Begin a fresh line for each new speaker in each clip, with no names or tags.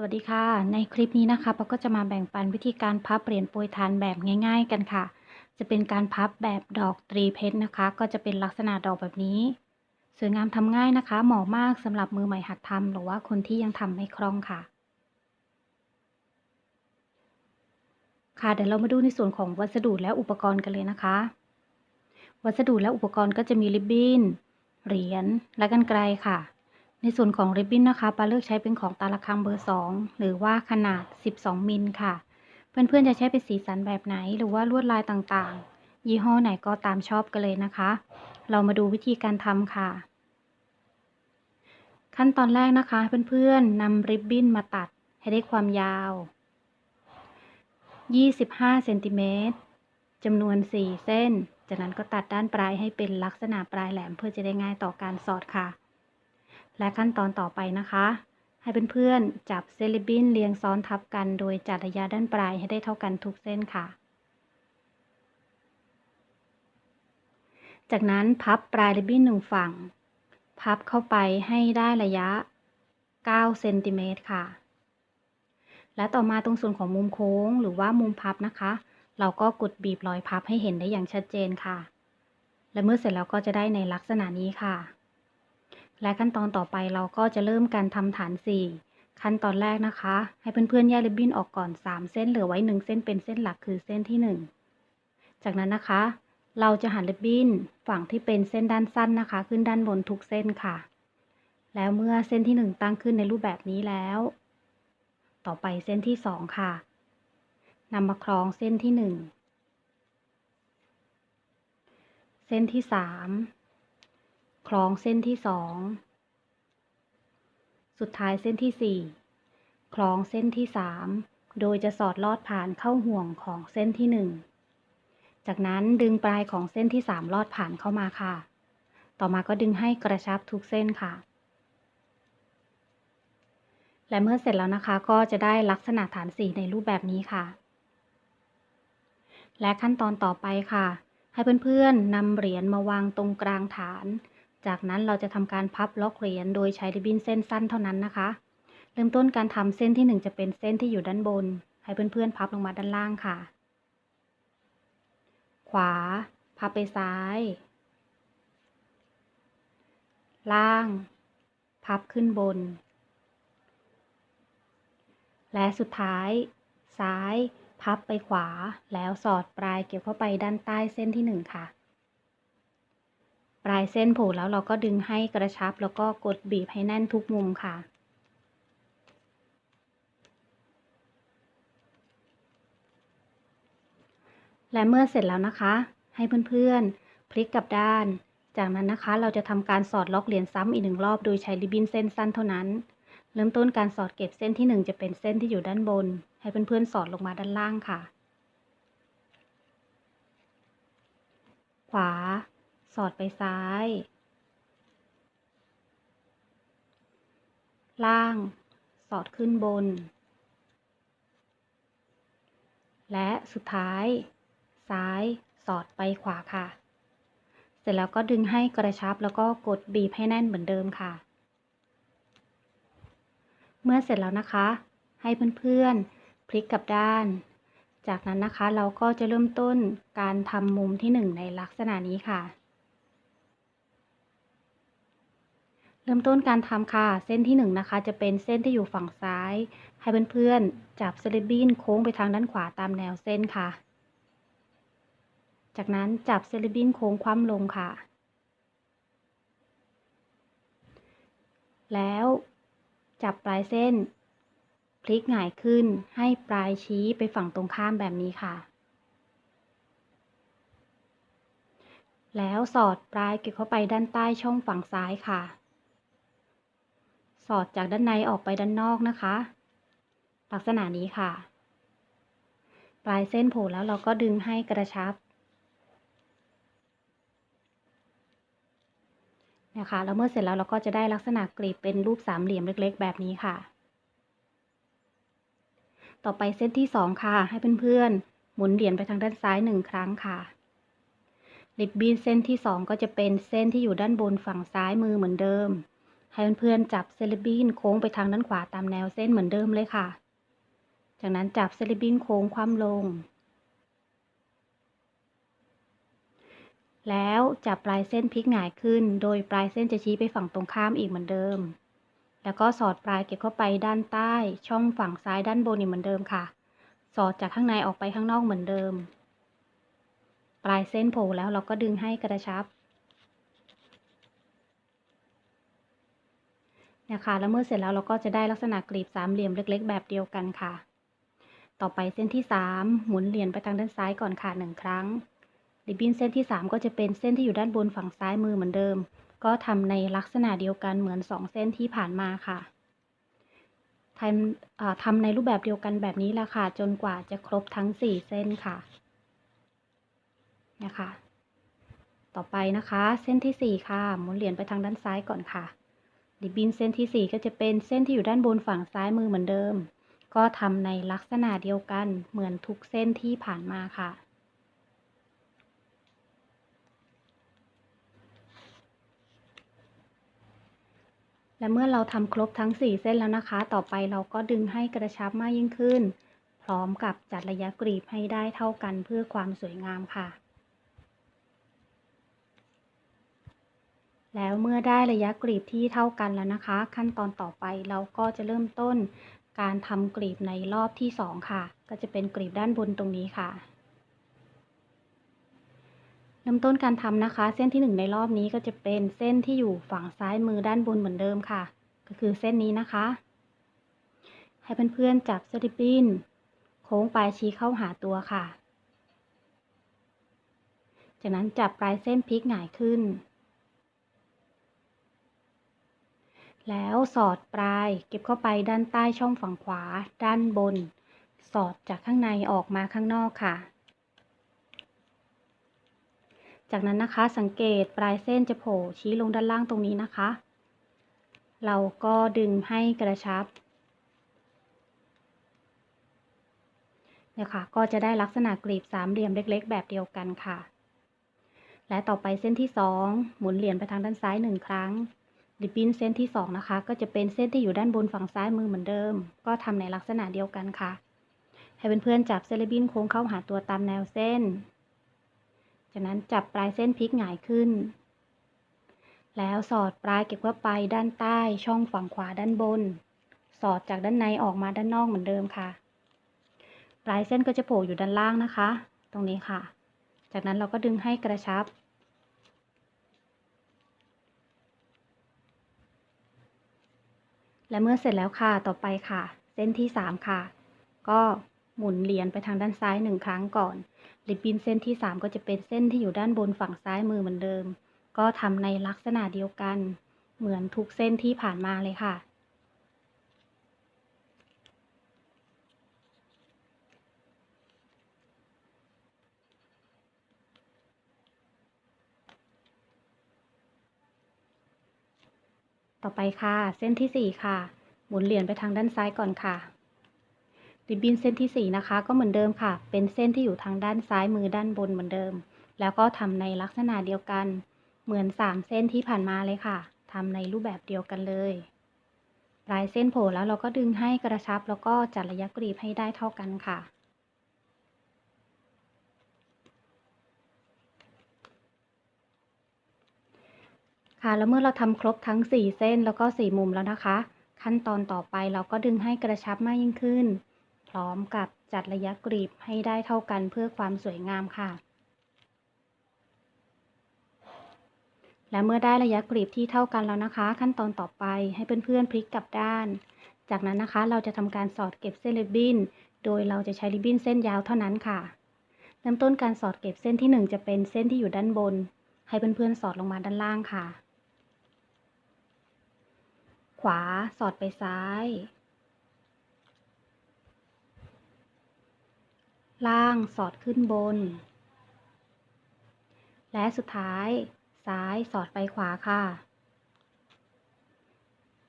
สวัสดีค่ะ ในคลิปนี้นะคะปาก็จะมาแบ่งปันวิธีการพับเหรียญโปรยทานแบบง่าย ๆ กันค่ะ จะเป็นการพับแบบดอกตรีเพชรนะคะ ก็จะเป็นลักษณะดอกแบบนี้ สวยงามทำง่ายนะคะ เหมาะมากสำหรับมือใหม่หัดทำหรือว่าคนที่ยังทำไม่คล่องค่ะ ค่ะเดี๋ยวเรามาดูในส่วนของวัสดุและอุปกรณ์กันเลยนะคะ วัสดุและอุปกรณ์ก็จะมีริบบิ้นเหรียญและกรรไกรค่ะ ในส่วนของริบบิ้นนะคะปาเลือกใช้เป็นของตาละครังเบอร์ 2 หรือว่าขนาด 12 มิลค่ะ เพื่อนๆจะใช้เป็นสีสันแบบไหน หรือว่าลวดลายต่างๆ ยี่ห้อไหนก็ตามชอบกันเลยนะคะ เรามาดูวิธีการทำค่ะ ขั้นตอนแรกนะคะ เพื่อนๆนำริบบิ้นมาตัดให้ได้ความยาว 25เซนติเมตรจำนวน 4 เส้น จากนั้นก็ตัดด้านปลายให้เป็นลักษณะปลายแหลมเพื่อจะได้ง่ายต่อการสอดค่ะ และขั้นตอนต่อไปนะคะ ให้เพื่อนๆจับเซลิบบินเรียงซ้อนทับกัน โดยจัดระยะด้านปลายให้ได้เท่ากันทุกเส้นค่ะ จากนั้นพับปลายริบบิ้นหนึ่งฝั่ง พับเข้าไปให้ได้ระยะ 9 เซนติเมตรค่ะ และต่อมาตรงส่วนของมุมโค้งหรือว่ามุมพับนะคะ เราก็กดบีบรอยพับให้เห็นได้อย่างชัดเจนค่ะ และเมื่อเสร็จแล้วก็จะได้ในลักษณะนี้ค่ะ และขั้นตอนต่อไปเราก็จะเริ่มการทำฐาน 4 ขั้นตอนแรกนะคะ ให้เพื่อนๆแยกริบบิ้นออกก่อน 3 เส้นเหลือไว้ 1 เส้นเป็นเส้นหลักคือเส้นที่ 1 จากนั้นนะคะ เราจะหันริบบิ้นฝั่งที่เป็นเส้นด้านสั้นนะคะ ขึ้นด้านบนทุกเส้นค่ะ แล้วเมื่อเส้นที่ 1 ตั้งขึ้นในรูปแบบนี้แล้ว ต่อไปเส้นที่ 2 ค่ะนำมาคล้องเส้นที่ 1 เส้นที่ 3 คล้องเส้นที่2สุดท้ายเส้นที่4คล้องเส้นที่3โดยจะสอดลอดผ่านเข้าห่วงของเส้นที่1จากนั้นดึงปลายของเส้นที่3ลอดผ่านเข้ามาค่ะ ต่อมาก็ดึงให้กระชับทุกเส้นค่ะ และเมื่อเสร็จแล้วนะคะก็จะได้ลักษณะฐานสีในรูปแบบนี้ค่ะ และขั้นตอนต่อไปค่ะ ให้เพื่อนๆนำเหรียญมาวางตรงกลางฐาน จากนั้นเราจะทำการพับล็อกเหรียญโดยใช้ริบบิ้นเส้นสั้นเท่านั้นนะคะ เริ่มต้นการทำเส้นที่ 1 จะเป็นเส้นที่อยู่ด้านบน ให้เพื่อนๆพับลงมาด้านล่างค่ะ ขวา พับไปซ้าย ล่าง พับขึ้นบน และสุดท้าย ซ้าย พับไปขวา แล้วสอดปลายเกี่ยวเข้าไปด้านใต้เส้นที่หนึ่งค่ะ ลายเส้นผล่แล้วเราก็ดึงให้กระชับ แล้วก็กดบีบให้แน่นทุกมุมค่ะ และเมื่อเสร็จแล้วนะคะ ให้เพื่อนๆ พลิกกลับด้าน จากนั้นนะคะเราจะทำการสอดล็อกเหรียญซ้ำอีกหนึ่งรอบโดยใช้ริบบิ้นเส้นสั้นเท่านั้น เริ่มต้นการสอดเก็บเส้นที่ 1 จะเป็นเส้นที่อยู่ด้านบน ให้เพื่อนๆสอดลงมาด้านล่างค่ะ ขวา สอดไปซ้าย ล่าง สอดขึ้นบน และสุดท้าย ซ้าย สอดไปขวาค่ะ เสร็จแล้วก็ดึงให้กระชับแล้วก็กดบีบให้แน่นเหมือนเดิมค่ะ เมื่อเสร็จแล้วนะคะ ให้เพื่อนๆ พลิกกลับด้านจากนั้นนะคะเราก็จะเริ่มต้นการทำมุมที่ 1 ในลักษณะนี้ค่ะ เริ่มต้นการทำค่ะ เส้นที่1นะคะ จะเป็นเส้นที่อยู่ฝั่งซ้าย ให้เพื่อนๆจับสลิบบิ้นโค้งไปทางด้านขวาตามแนวเส้นค่ะ จากนั้นจับสลิบบิ้นโค้งคว่ำลงค่ะ แล้วจับปลายเส้น พลิกหงายขึ้นให้ปลายชี้ไปฝั่งตรงข้ามแบบนี้ค่ะ แล้วสอดปลายเก็บเข้าไปด้านใต้ช่องฝั่งซ้ายค่ะ สอดจากด้านในออกไปด้านนอกนะคะ ลักษณะนี้ค่ะ ปลายเส้นโผล่แล้วเราก็ดึงให้กระชับนะคะแล้วเมื่อเสร็จแล้วเราก็จะได้ลักษณะกรีบเป็นรูปสามเหลี่ยมเล็ก ๆ แบบนี้ค่ะ ต่อไปเส้นที่ 2 ค่ะ ให้เพื่อนๆหมุนเหรียญไปทางด้านซ้ายหนึ่งครั้งค่ะริบบิ้นเส้นที่ 2 ก็จะเป็นเส้นที่อยู่ด้านบนฝั่งซ้ายมือเหมือนเดิม ให้เพื่อนๆจับเซเลบินโค้งไปทางด้านขวาตามแนวเส้นเหมือนเดิมเลยค่ะ จากนั้นจับเซเลบินโค้งคว่ำลง แล้วจับปลายเส้นพลิกหงายขึ้น โดยปลายเส้นจะชี้ไปฝั่งตรงข้ามอีกเหมือนเดิม แล้วก็สอดปลายเก็บเข้าไปด้านใต้ ช่องฝั่งซ้ายด้านบนอีกเหมือนเดิมค่ะ สอดจากข้างในออกไปข้างนอกเหมือนเดิม ปลายเส้นโผล่แล้วเราก็ดึงให้กระชับ นะคะแล้วเมื่อเสร็จแล้วเราก็จะได้ลักษณะกลีบสามเหลี่ยมเล็ก ๆ แบบเดียวกันค่ะ ต่อไปเส้นที่สามหมุนเหรียญไปทางด้านซ้ายก่อนค่ะหนึ่งครั้งริบบิ้นเส้นที่สามก็จะเป็นเส้นที่อยู่ด้านบนฝั่งซ้ายมือเหมือนเดิม ก็ทำในลักษณะเดียวกันเหมือนสองเส้นที่ผ่านมาค่ะทำทำในรูปแบบเดียวกันแบบนี้แหละค่ะ จนกว่าจะครบทั้งสี่เส้นค่ะนะคะ ต่อไปนะคะ เส้นที่สี่ค่ะ หมุนเหรียญไปทางด้านซ้ายก่อนค่ะ ริบบิ้นเส้นที่ 4 ก็จะเป็นเส้นที่อยู่ด้านบนฝั่งซ้ายมือเหมือนเดิม ก็ทำในลักษณะเดียวกันเหมือนทุกเส้นที่ผ่านมาค่ะ และเมื่อเราทำครบทั้ง 4 เส้นแล้วนะคะ ต่อไปเราก็ดึงให้กระชับมากยิ่งขึ้น พร้อมกับจัดระยะกรีบให้ได้เท่ากันเพื่อความสวยงามค่ะ แล้วเมื่อได้ระยะกรีบที่เท่ากันแล้วนะคะ ขั้นตอนต่อไปเราก็จะเริ่มต้นการทำกรีบในรอบที่สองค่ะ ก็จะเป็นกรีบด้านบนตรงนี้ค่ะ เริ่มต้นการทำนะคะ เส้นที่หนึ่งในรอบนี้ก็จะเป็นเส้นที่อยู่ฝั่งซ้ายมือด้านบนเหมือนเดิมค่ะ ก็คือเส้นนี้นะคะ ให้เพื่อนๆจับสติปินโค้งปลายชี้เข้าหาตัวค่ะ จากนั้นจับปลายเส้นพลิกหงายขึ้น แล้วสอดปลายเก็บเข้าไปด้านใต้ช่องฝั่งขวา ด้านบน สอดจากข้างในออกมาข้างนอกค่ะ จากนั้นนะคะสังเกตปลายเส้นจะโผล่ชี้ลงด้านล่างตรงนี้นะคะ เราก็ดึงให้กระชับเนี่ยค่ะก็จะได้ลักษณะกลีบสามเหลี่ยมเล็กๆ แบบเดียวกันค่ะ และต่อไปเส้นที่สองหมุนเหรียญไปทางด้านซ้ายหนึ่งครั้ง ริบบิ้นเส้นที่ 2 นะคะ ก็จะเป็นเส้นที่อยู่ด้านบนฝั่งซ้ายมือเหมือนเดิม ก็ทำในลักษณะเดียวกันค่ะ ให้เพื่อนๆจับเส้นริบบิ้นโค้งเข้าหาตัวตามแนวเส้น จากนั้นจับปลายเส้นพลิกหงายขึ้น แล้วสอดปลายเก็บเข้าไปด้านใต้ช่องฝั่งขวาด้านบน สอดจากด้านในออกมาด้านนอกเหมือนเดิมค่ะ ปลายเส้นก็จะโผล่อยู่ด้านล่างนะคะ ตรงนี้ค่ะ จากนั้นเราก็ดึงให้กระชับ และเมื่อเสร็จแล้วค่ะ ต่อไปค่ะ เส้นที่ 3 ค่ะ ก็หมุนเหรียญไปทางด้านซ้ายหนึ่งครั้งก่อนริบบิ้นเส้นที่ 3 ก็จะเป็นเส้นที่อยู่ด้านบนฝั่งซ้ายมือเหมือนเดิม ก็ทำในลักษณะเดียวกัน เหมือนทุกเส้นที่ผ่านมาเลยค่ะ ต่อไปค่ะ เส้นที่ 4 ค่ะ หมุนเหรียญไปทางด้านซ้ายก่อนค่ะ ริบบิ้นเส้นที่ 4 นะคะ ก็เหมือนเดิมค่ะ เป็นเส้นที่อยู่ทางด้านซ้ายมือด้านบนเหมือนเดิม แล้วก็ทำในลักษณะเดียวกัน เหมือน 3 เส้นที่ผ่านมาเลยค่ะทำในรูปแบบเดียวกันเลย ปลายเส้นโผล่แล้วเราก็ดึงให้กระชับ แล้วก็จัดระยะกรีบให้ได้เท่ากันค่ะ ค่ะ แล้วเมื่อเราทำครบทั้ง 4 เส้นแล้วก็ 4 มุมแล้วนะคะ ขั้นตอนต่อไปเราก็ดึงให้กระชับมากยิ่งขึ้น พร้อมกับจัดระยะกรีบให้ได้เท่ากันเพื่อความสวยงามค่ะ และเมื่อได้ระยะกรีบที่เท่ากันแล้วนะคะ ขั้นตอนต่อไปให้เพื่อนๆพลิกกลับด้าน จากนั้นนะคะเราจะทำการสอดเก็บเส้นริบบิ้น โดยเราจะใช้ริบบิ้นเส้นยาวเท่านั้นค่ะเริ่มต้นการสอดเก็บเส้นที่ 1 จะเป็นเส้นที่อยู่ด้านบน ให้เพื่อนๆสอดลงมาด้านล่างค่ะ ขวาสอดไปซ้าย ล่างสอดขึ้นบน และสุดท้ายซ้ายสอดไปขวาค่ะ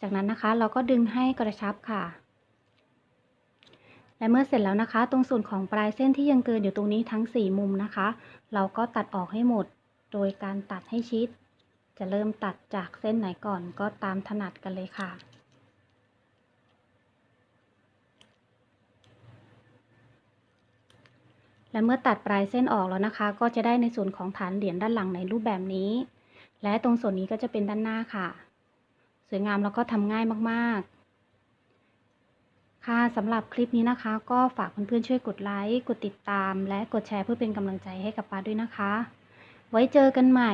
จากนั้นนะคะเราก็ดึงให้กระชับค่ะ และเมื่อเสร็จแล้วนะคะ ตรงส่วนของปลายเส้นที่ยังเกินอยู่ตรงนี้ทั้ง 4 มุมนะคะ เราก็ตัดออกให้หมด โดยการตัดให้ชิด จะเริ่มตัดจากเส้นไหนก่อนก็ตามถนัดกันเลยค่ะ และเมื่อตัดปลายเส้นออกแล้วนะคะ ก็จะได้ในส่วนของฐานเหรียญด้านหลังในรูปแบบนี้ และตรงส่วนนี้ก็จะเป็นด้านหน้าค่ะ สวยงามแล้วก็ทำง่ายมากๆค่ะสำหรับคลิปนี้นะคะ ก็ฝากเพื่อนๆช่วยกดไลค์ กดติดตาม และกดแชร์เพื่อเป็นกำลังใจให้กับป้าด้วยนะคะ ไว้เจอกันใหม่